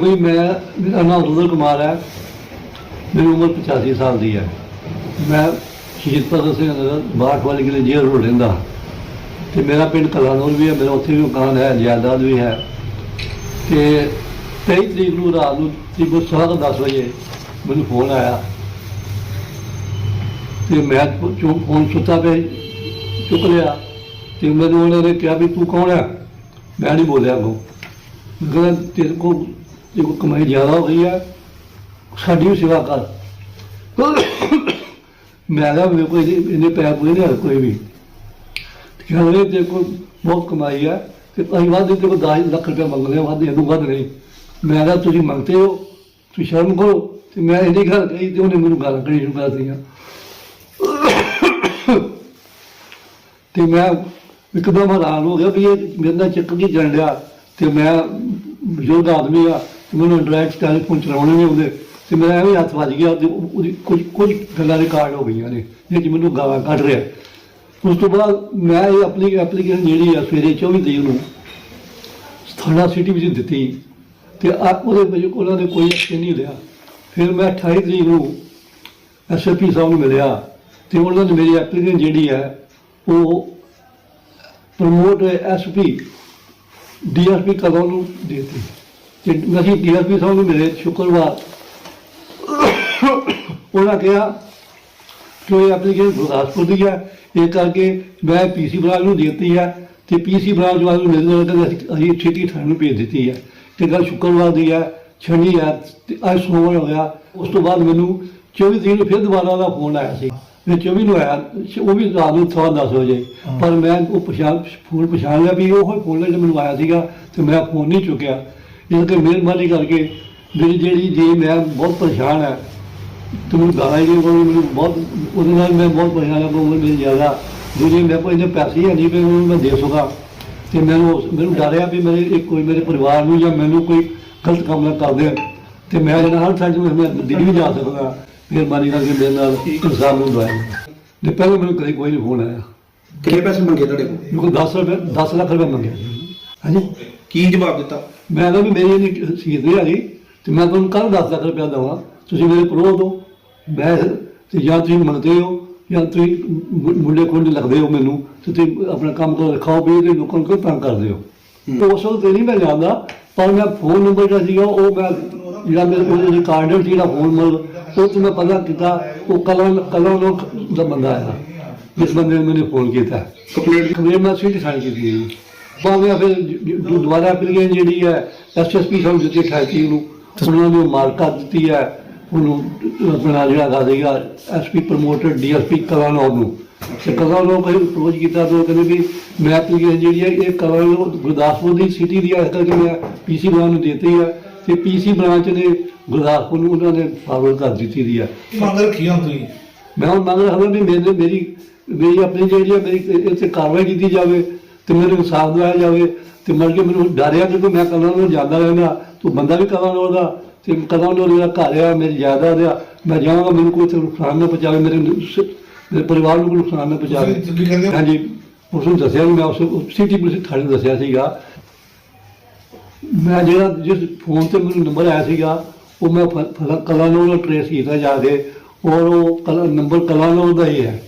ਦੇਖੋ ਜੀ ਮੈਂ ਮੇਰਾ ਨਾਮ ਰੁਦਰ ਕੁਮਾਰ ਹੈ। ਮੇਰੀ ਉਮਰ 85 ਸਾਲ ਦੀ ਹੈ। ਮੈਂ ਸ਼ਹੀਦ ਭਗਤ ਸਿੰਘ ਨਗਰ ਬਾਠ ਵਾਲੀ ਕਿਲੇ ਜੇਲ੍ਹ ਰੋਡ ਰਹਿੰਦਾ। ਤੇ ਮੇਰਾ ਪਿੰਡ ਕਲਾਨੌਰ ਵੀ ਹੈ, ਮੇਰਾ ਉੱਥੇ ਵੀ ਮਕਾਨ ਹੈ, ਜਾਇਦਾਦ ਵੀ ਹੈ। ਤੇ 23 ਤਰੀਕ ਨੂੰ ਰਾਤ ਨੂੰ ਤਕਰੀਬਨ ਸਵਾ ਕੁ 10 ਵਜੇ ਮੈਨੂੰ ਫੋਨ ਆਇਆ। ਤੇ ਮੈਂ ਚੋਂ ਫੋਨ ਸੁੱਤਾ ਪਿਆ, ਚੁੱਕ ਲਿਆ। ਤੇ ਮੈਨੂੰ ਉਹਨਾਂ ਨੇ ਕਿਹਾ ਵੀ ਤੂੰ ਕੌਣ ਹੈ? ਮੈਂ ਨਹੀਂ ਬੋਲਿਆ ਕੋ ਕਹਿੰਦਾ ਤੇਰੇ ਕੋਲ ਜੇ ਕੋਈ ਕਮਾਈ ਜ਼ਿਆਦਾ ਹੋ ਗਈ ਹੈ ਸਾਡੀ ਵੀ ਸੇਵਾ ਕਰ। ਮੈਂ ਕਿਹਾ ਮੇਰੇ ਕੋਈ ਨਹੀਂ- ਇੰਨੇ ਪੈਸੇ ਨਹੀਂ ਕੋਈ ਵੀ। ਕਹਿੰਦੇ ਤੇ ਕੋਲ ਬਹੁਤ ਕਮਾਈ ਹੈ ਤੇ ਅਸੀਂ ਵਾਦੇ ਤੇ ਕੋਈ 10 ਲੱਖ ਰੁਪਏ ਮੰਗਦੇ ਹਾਂ ਵਾਦੇ ਇਹਨੂੰ ਵੱਧ ਨਹੀਂ। ਮੈਂ ਕਿਹਾ ਤੁਸੀਂ ਮੰਗਦੇ ਹੋ, ਤੁਸੀਂ ਸ਼ਰਮ ਕਰੋ, ਤੇ ਮੈਂ ਇਹਦੀ ਗੱਲ ਕਹੀ ਤੇ ਉਹਨੇ ਮੈਨੂੰ ਗੱਲ ਕਰੀ ਸ਼ੁਰੂ ਕਰ ਦਿੱਤੀਆਂ ਤੇ ਮੈਂ ਇੱਕਦਮ ਹੈਰਾਨ ਹੋ ਗਿਆ ਵੀ ਇਹ ਮੇਰੇ ਨਾਲ ਚੱਕ ਕੀ ਚੱਲ ਰਿਹਾ, ਤੇ ਮੈਂ ਬਜ਼ੁਰਗ ਆਦਮੀ ਆ ਮੈਨੂੰ ਡਾਇਰੈਕਟ ਟੈਲੀਫੋਨ ਚਲਾਉਣੇ ਨੇ ਉਹਦੇ ਤੇ ਮੇਰਾ ਐਵੇਂ ਹੱਥ ਵੱਜ ਗਿਆ, ਤੇ ਉਹ- ਉਹਦੀ ਕੁਝ ਕੁਝ ਗੱਲਾਂ ਰਿਕਾਰਡ ਹੋ ਗਈਆਂ ਨੇ, ਜਿਹਦੇ 'ਚ ਮੈਨੂੰ ਗਾਲਾਂ ਕੱਢ ਰਿਹਾ। ਉਸ ਤੋਂ ਬਾਅਦ ਮੈਂ ਇਹ ਆਪਣੀ ਐਪਲੀਕੇਸ਼ਨ ਜਿਹੜੀ ਆ ਸਵੇਰੇ 24 ਤਰੀਕ ਨੂੰ ਥਾਣਾ ਸਿਟੀ ਵਿੱਚ ਦਿੱਤੀ। ਤੇ ਆ ਉਹਦੇ ਵਿੱਚ ਉਹਨਾਂ ਨੇ ਕੋਈ ਐਕਸ਼ਨ ਨਹੀਂ ਲਿਆ ਫਿਰ ਮੈਂ 28 ਤਰੀਕ ਨੂੰ ਐਸਐਸਪੀ ਸਾਹਿਬ ਨੂੰ ਮਿਲਿਆ, ਤੇ ਉਹਨਾਂ ਨੇ ਮੇਰੀ ਐਪਲੀਕੇਸ਼ਨ ਜਿਹੜੀ ਹੈ ਉਹ ਪ੍ਰਮੋਟ ਐਸਪੀ ਡੀਐਸਪੀ ਕਦੋਂ ਨੂੰ ਦੇ ਦਿੱਤੀ? ਤੇ ਅਸੀਂ ਡੀਐਸਪੀ ਸਾਹਿਬ ਨੂੰ ਮਿਲੇ ਸ਼ੁੱਕਰਵਾਰ। ਉਹਨਾਂ ਕਿਹਾ ਕਿ ਇਹ ਐਪਲੀਕੇਸ਼ਨ ਗੁਰਦਾਸਪੁਰ ਦੀ ਹੈ। ਇਹ ਕਰਕੇ ਮੈਂ ਪੀਸੀ ਬਰਾਜ ਨੂੰ ਦੇ ਦਿੱਤੀ ਹੈ ਤੇ ਪੀਸੀ ਬਰਾਜ ਵਾਲੇ ਨੂੰ ਮਿਲਦੇ ਕਹਿੰਦੇ ਅਸੀਂ- ਅਸੀਂ ਛੇਤੀ ਥਾਣੇ ਨੂੰ ਭੇਜ ਦਿੱਤੀ ਹੈ। ਤੇ ਗੱਲ ਸ਼ੁੱਕਰਵਾਰ ਦੀ ਹੈ ਸ਼ਨੀ ਹੈ ਤੇ ਅੱਜ ਸੋਮਵਾਰ ਹੋਇਆ ਉਸ ਤੋਂ ਬਾਅਦ ਮੈਨੂੰ 24 ਤਰੀਕ ਨੂੰ ਫਿਰ ਦੁਬਾਰਾ ਦਾ ਫੋਨ ਆਇਆ ਸੀ। ਮੈਂ 24 ਨੂੰ ਆਇਆ, ਉਹ ਵੀ ਰਾਤ ਨੂੰ ਸਵਾ ਦਸ ਵਜੇ। ਪਰ ਮੈਂ ਉਹ ਪਛਾਣ ਫੋਨ ਪਛਾਣ ਲਿਆ ਵੀ ਉਹ ਫੋਨ ਜਿਹੜਾ ਮੈਨੂੰ ਆਇਆ ਸੀਗਾ ਤੇ ਮੈਂ ਫੋਨ ਨਹੀਂ ਚੁੱਕਿਆ। ਇਸ ਕਰਕੇ ਮਿਹਰਬਾਨੀ ਕਰਕੇ ਮੇਰੀ ਜਿਹੜੀ ਜੇ ਮੈਂ ਬਹੁਤ ਪਰੇਸ਼ਾਨ ਹੈ ਤੂੰ ਗਾਲਾਂ ਨਹੀਂ ਬੋਲੀ ਮੈਨੂੰ ਬਹੁਤ ਉਹਦੇ ਨਾਲ ਮੈਂ ਬਹੁਤ ਪਰੇਸ਼ਾਨ ਹਾਂ ਬਹੁਤ ਮੇਰੀ ਜ਼ਿਆਦਾ ਦੂਜੀ ਮੇਰੇ ਕੋਲ ਇੰਨੇ ਪੈਸੇ ਹੈ ਨਹੀਂ ਵੀ ਉਹਨੂੰ ਮੈਂ ਦੇ ਸਕਾਂ। ਤੇ ਮੈਨੂੰ ਮੈਨੂੰ ਡਰਿਆ ਵੀ ਮੇਰੇ ਇੱਕ ਕੋਈ ਮੇਰੇ ਪਰਿਵਾਰ ਨੂੰ ਜਾਂ ਮੈਨੂੰ ਕੋਈ ਗਲਤ ਕੰਮ ਨਾ ਕਰ ਦੇਣ। ਤੇ ਮੈਂ ਜਿਹੜਾ ਹਰ 'ਚ ਮੈਂ ਦਿੱਲੀ ਵੀ ਜਾ ਸਕਦਾ ਮਿਹਰਬਾਨੀ ਕਰਕੇ ਮੇਰੇ ਨਾਲ ਇਨਸਾਨ ਨੂੰ ਦਵਾਇਆ ਤੇ ਪਹਿਲਾਂ ਮੈਨੂੰ ਕਦੇ ਕੋਈ ਨਹੀਂ ਫੋਨ ਆਇਆ। ਕਿੰਨੇ ਪੈਸੇ ਮੰਗੇ ਤੁਹਾਡੇ ਕੋਲ? ਕੋਲ 10 ਰੁਪਏ 10 ਲੱਖ ਰੁਪਏ ਮੰਗਿਆ ਸੀ ਹਾਂਜੀ? ਕੀ ਜਵਾਬ ਦਿੱਤਾ? ਮੈਂ ਕਿਹਾ ਵੀ ਮੇਰੀ ਇੰਨੀ ਸੀਤ ਨਹੀਂ ਹੈਗੀ ਤੇ ਮੈਂ ਤੁਹਾਨੂੰ ਕੱਲ 10 ਲੱਖ ਰੁਪਇਆ ਦੇਵਾਂ। ਤੁਸੀਂ ਮੇਰੇ ਪਰੋਹ ਦੋ ਮੈਂ ਤੇ ਜਾਂ ਤੁਸੀਂ ਮੰਗਦੇ ਹੋ ਜਾਂ ਤੁਸੀਂ ਮੁੰਡੇ ਕੋਲ ਲੱਗਦੇ ਹੋ ਮੈਨੂੰ ਤੇ ਤੁਸੀਂ ਆਪਣਾ ਕੰਮ ਤੋਂ ਖਾਓ ਪੀਓ ਤੇ ਲੋਕਾਂ ਨੂੰ ਕਿਉਂ ਤੰਗ ਕਰਦੇ ਹੋ। ਉਸ ਵਕਤ ਤੇ ਨਹੀਂ ਮੈਂ ਜਾਣਦਾ ਪਰ ਮੈਂ ਫੋਨ ਨੰਬਰ ਜਿਹੜਾ ਸੀਗਾ ਉਹ ਮੈਂ ਜਿਹੜਾ ਮੇਰੇ ਕੋਲ ਰਿਕਾਰਡਰ ਸੀ ਜਿਹੜਾ ਫੋਨ ਨੰਬਰ ਉਹ ਤੇ ਮੈਂ ਪਤਾ ਕੀਤਾ ਉਹ ਕਲਨ ਕਲਨ ਦਾ ਬੰਦਾ ਆਇਆ ਜਿਸ ਬੰਦੇ ਨੇ ਮੈਨੂੰ ਫੋਨ ਕੀਤਾ। ਕੰਪਲੇਂਟ ਕਮਰੇ ਮੈਂ ਸਿੱਟ ਕੀਤੀ ਹੈ ਬਾਅਦ ਫਿਰ ਜ- ਦੁਬਾਰਾ ਐਪਲੀਕੇਸ਼ਨ ਜਿਹੜੀ ਹੈ ਐਸਐਸਪੀ ਸਾਹਿਬ ਦਿੱਤੀ 28 ਨੂੰ ਉਹਨਾਂ ਨੇ ਮਾਰਕਾ ਦਿੱਤੀ ਹੈ ਉਹਨੂੰ ਆਪਣਾ ਜਿਹੜਾ ਗਾ ਦੇਗਾ ਐਸਪੀ ਪ੍ਰਮੋਟਰ ਡੀਐਸਪੀ ਕਲਾਨੌਰ ਨੂੰ। ਤੇ ਕਲਾਨੌਰ ਕੋਈ ਅਪਰੋਚ ਕੀਤਾ ਤਾਂ ਉਹ ਕਹਿੰਦੇ ਵੀ ਮੈਂ ਐਪਲੀਕੇਸ਼ਨ ਜਿਹੜੀ ਹੈ ਇਹ ਕਲਾਨੌਰ ਗੁਰਦਾਸਪੁਰ ਦੀ ਸਿਟੀ ਦੀ ਇਸ ਕਰਕੇ ਮੈਂ ਪੀਸੀ ਬ੍ਰਾਂਚ ਨੂੰ ਦਿੱਤੀ ਹੈ ਤੇ ਪੀਸੀ ਬ੍ਰਾਂਚ ਨੇ ਗੁਰਦਾਸਪੁਰ ਨੂੰ ਉਹਨਾਂ ਨੇ ਫਾਰਵਰਡ ਕਰ ਦਿੱਤੀ ਦੀ ਹੈ। ਮੰਗ ਰੱਖੀ ਹੁਣ ਤੁਸੀਂ? ਮੈਂ ਹੁਣ ਮੰਗ ਰਿਹਾ ਵੀ ਮੇਰੇ ਮੇਰੀ ਮੇਰੀ ਆਪਣੀ ਜਿਹੜੀ ਹੈ ਮੇਰੀ ਇੱਥੇ ਕਾਰਵਾਈ ਕੀਤੀ ਜਾਵੇ। ਤੇ ਮੈਨੂੰ ਇਨਸਾਫ ਦਿਵਾਇਆ ਜਾਵੇ ਤੇ ਮਰ ਕੇ ਮੈਨੂੰ ਡਰਿਆ ਕਿ ਮੈਂ ਕਲਾਂ ਨੂੰ ਜਾਂਦਾ ਰਹਿੰਦਾ ਤੂੰ ਬੰਦਾ ਵੀ ਕਲਾਂ ਨੂੰ ਉਹਦਾ ਤੇ ਕਲਾਂ ਨੂੰ ਉਹਦਾ ਘਰ ਆ ਮੇਰੀ ਜਾਇਦਾਦ ਆ ਮੈਂ ਜਾਵਾਂਗਾ ਮੈਨੂੰ ਕੋਈ ਨੁਕਸਾਨ ਨਾ ਪਹੁੰਚਾਵੇ ਮੇਰੇ ਮੇਰੇ ਪਰਿਵਾਰ ਨੂੰ ਕੋਈ ਨੁਕਸਾਨ ਨਾ ਪਹੁੰਚਾਵੇ? ਹਾਂਜੀ ਉਸ ਨੂੰ ਦੱਸਿਆ ਵੀ ਮੈਂ ਉਸ ਸਿਟੀ ਪੁਲਿਸ ਥਾਣੇ ਦੱਸਿਆ ਸੀਗਾ। ਮੈਂ ਜਿਹੜਾ ਜਿਸ ਫੋਨ ਤੇ ਮੈਨੂੰ ਨੰਬਰ ਆਇਆ ਸੀਗਾ ਉਹ ਮੈਂ ਕਲਾਂ ਨੂੰ ਟ੍ਰੇਸ ਕੀਤਾ ਜਾ ਕੇ ਔਰ ਉਹ ਕਲਾ ਨੰਬਰ ਕਲਾਂ ਨੂੰ ਦਾ ਹੀ ਹੈ।